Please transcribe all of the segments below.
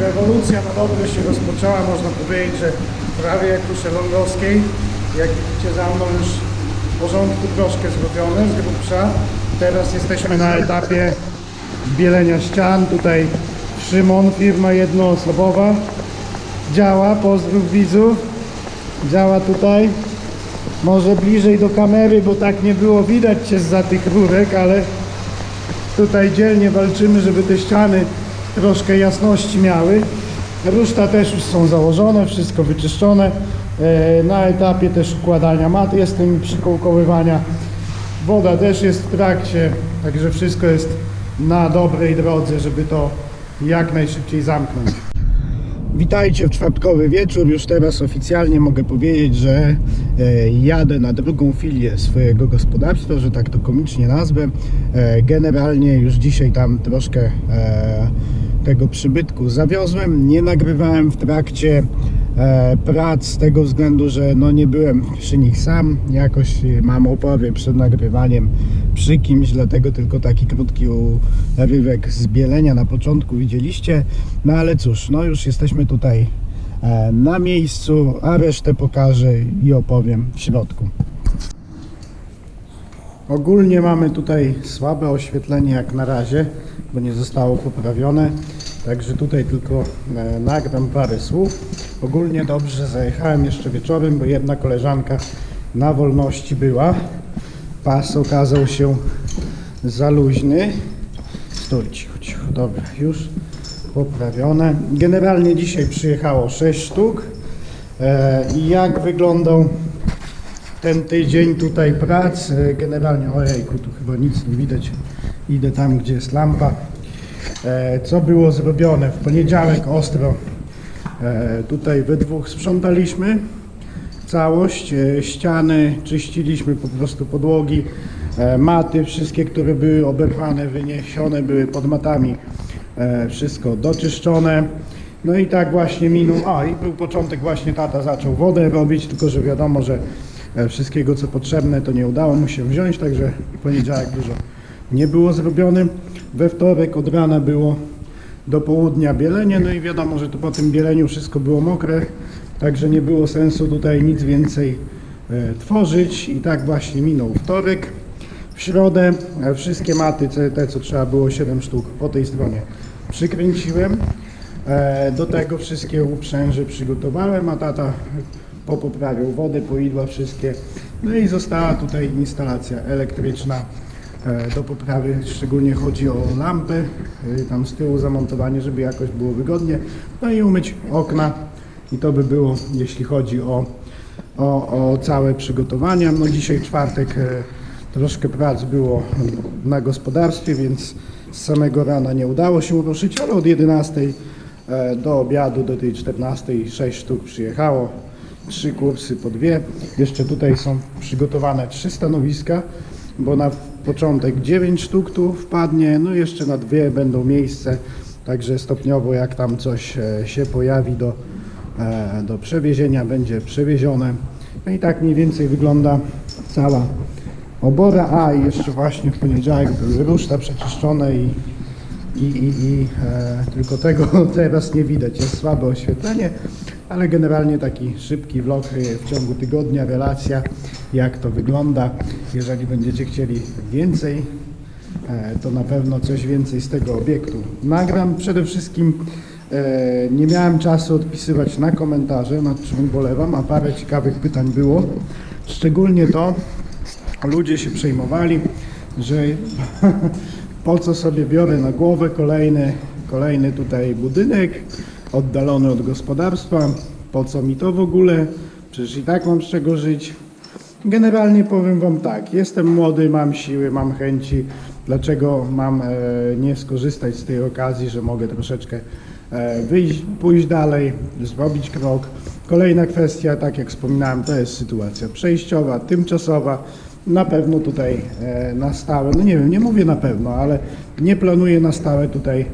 rewolucja na dobre się rozpoczęła, można powiedzieć, że prawie jak u Szelongowskiej. Jak widzicie za mną już w porządku troszkę zrobione z grubsza. Teraz jesteśmy na etapie bielenia ścian. Tutaj Szymon, firma jednoosobowa. Działa, pozdrów widzów. Działa tutaj. Może bliżej do kamery, bo tak nie było widać cię za tych rurek, ale tutaj dzielnie walczymy, żeby te ściany troszkę jasności miały. Ruszta też już są założone, wszystko wyczyszczone. E, Na etapie też układania mat jestem przykołkowywania. Woda też jest w trakcie, także wszystko jest na dobrej drodze, żeby to jak najszybciej zamknąć. Witajcie w czwartkowy wieczór. Już teraz oficjalnie mogę powiedzieć, że e, jadę na drugą filię swojego gospodarstwa, że tak to komicznie nazwę. E, generalnie już dzisiaj tam troszkę tego przybytku zawiozłem. Nie nagrywałem w trakcie e, prac z tego względu, że no nie byłem przy nich sam. Jakoś e, mam opory przed nagrywaniem przy kimś, dlatego tylko taki krótki urywek z bielenia na początku widzieliście. No ale cóż, no już jesteśmy tutaj e, na miejscu, a resztę pokażę i opowiem w środku. Ogólnie mamy tutaj słabe oświetlenie jak na razie, bo nie zostało poprawione. Także tutaj tylko e, nagram parę słów. Ogólnie dobrze zajechałem jeszcze wieczorem, bo jedna koleżanka na wolności była. Pas okazał się za luźny. Stój cicho, cicho. Dobra, już poprawione. Generalnie dzisiaj przyjechało 6 sztuk. E, I jak wyglądał ten tydzień tutaj prac, e, generalnie, ojejku, tu chyba nic nie widać, idę tam, gdzie jest lampa. E, Co było zrobione? W poniedziałek ostro e, tutaj we dwóch sprzątaliśmy całość, e, ściany, czyściliśmy po prostu podłogi, maty, wszystkie, które były oberwane, wyniesione były pod matami, wszystko doczyszczone. No i tak właśnie minął, a i był początek właśnie tata zaczął wodę robić, tylko że wiadomo, że wszystkiego co potrzebne to nie udało mu się wziąć, także poniedziałek dużo nie było zrobione. We wtorek od rana było do południa bielenie, no i wiadomo, że to po tym bieleniu wszystko było mokre, także nie było sensu tutaj nic więcej e, tworzyć i tak właśnie minął wtorek. W środę e, wszystkie maty, te, co trzeba było, 7 sztuk po tej stronie przykręciłem. E, Do tego wszystkie uprzęże przygotowałem, a tata popoprawiał wodę, poidła wszystkie. No i została tutaj instalacja elektryczna do poprawy, szczególnie chodzi o lampy, e, tam z tyłu zamontowanie, żeby jakoś było wygodnie. No i umyć okna i to by było, jeśli chodzi o, o, o całe przygotowania. No dzisiaj czwartek e, troszkę prac było na gospodarstwie, więc z samego rana nie udało się ruszyć, ale od 11 e, do obiadu, do tej 14 6 sztuk przyjechało. Trzy kursy po dwie. Jeszcze tutaj są przygotowane trzy stanowiska, bo na początek 9 sztuk tu wpadnie, no jeszcze na dwie będą miejsce, także stopniowo jak tam coś e, się pojawi do, e, do przewiezienia, będzie przewiezione. No i tak mniej więcej wygląda cała obora, a jeszcze właśnie w poniedziałek były ruszta przeczyszczone i, i, i, i e, tylko tego teraz nie widać, jest słabe oświetlenie, ale generalnie taki szybki vlog e, w ciągu tygodnia, relacja jak to wygląda. Jeżeli będziecie chcieli więcej, e, to na pewno coś więcej z tego obiektu nagram. Przede wszystkim e, nie miałem czasu odpisywać na komentarze, nad czym ubolewam, a parę ciekawych pytań było. Szczególnie to, ludzie się przejmowali, że po co sobie biorę na głowę kolejny, kolejny tutaj budynek oddalony od gospodarstwa, po co mi to w ogóle, przecież i tak mam z czego żyć. Generalnie powiem Wam tak, jestem młody, mam siły, mam chęci, dlaczego mam e, nie skorzystać z tej okazji, że mogę troszeczkę e, wyjść, pójść dalej, zrobić krok. Kolejna kwestia, tak jak wspominałem, to jest sytuacja przejściowa, tymczasowa. Na pewno tutaj e, na stałe, no nie wiem, nie mówię na pewno, ale nie planuję na stałe tutaj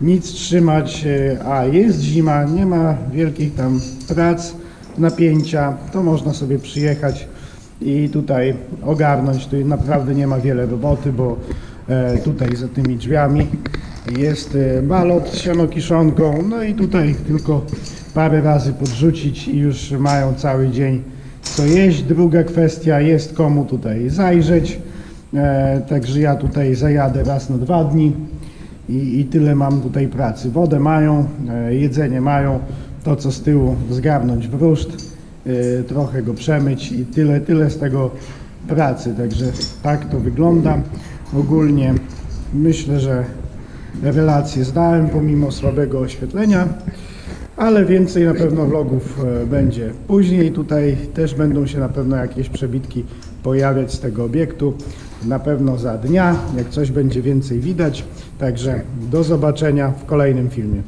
nic trzymać, e, a jest zima, nie ma wielkich tam prac, napięcia, to można sobie przyjechać i tutaj ogarnąć. Tu naprawdę nie ma wiele roboty, bo e, tutaj za tymi drzwiami jest balot z sianokiszonką, no i tutaj tylko parę razy podrzucić i już mają cały dzień co jeść. Druga kwestia, jest komu tutaj zajrzeć, e, także ja tutaj zajadę raz na dwa dni i, i tyle mam tutaj pracy. Wodę mają, e, jedzenie mają, to co z tyłu zgarnąć w ruszt, e, trochę go przemyć i tyle, tyle z tego pracy, także tak to wygląda. Ogólnie myślę, że relację zdałem pomimo słabego oświetlenia, ale więcej na pewno vlogów e, będzie później. Tutaj też będą się na pewno jakieś przebitki pojawiać z tego obiektu. Na pewno za dnia, jak coś będzie więcej widać. Także do zobaczenia w kolejnym filmie.